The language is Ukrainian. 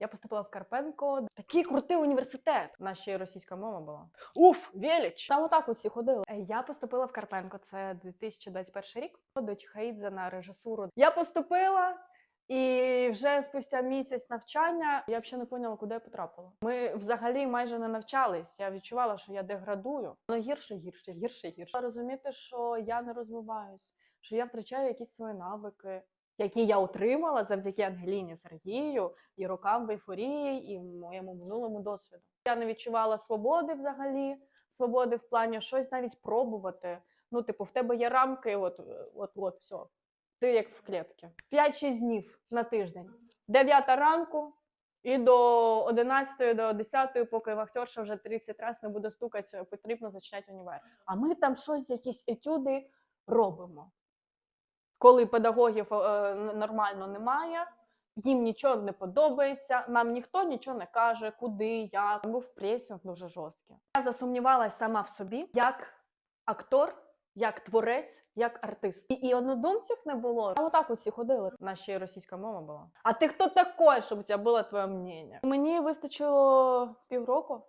Я поступила в Карпенко. Такий крутий університет. У нас ще й російська мова була. Уф, велич! Там отак усі ходили. Е, Я поступила в Карпенко. Це 2021 рік. До Чхаїдзе на режисуру. Я поступила. І вже спустя місяць навчання я взагалі не поняла, куди я потрапила. Ми взагалі майже не навчались. Я відчувала, що я деградую. Воно гірше, гірше, гірше, гірше. Розуміти, що я не розвиваюсь, що я втрачаю якісь свої навики, які я отримала завдяки Ангеліні Сергію і рокам в ейфорії, і моєму минулому досвіду. Я не відчувала свободи взагалі, свободи в плані щось навіть пробувати. Ну, типу, в тебе є рамки, от, от, от, все. Ти як в клітці. 5-6 днів на тиждень. 9 ранку і до 11, до 10, поки вахтерша вже 30 разів не буде стукати, потрібно зачинати універ. А ми там щось, якісь етюди робимо. Коли педагогів е, нормально немає, їм нічого не подобається, нам ніхто нічого не каже, куди, як. Був пресінг дуже жорсткий. Я засумнівалась сама в собі, як актор, як творець, як артист. І, і однодумців не було. А отак усі ходили. Й російська мова була. А ти хто такой, щоб у тебе було твоє мнення? Мені вистачило півроку.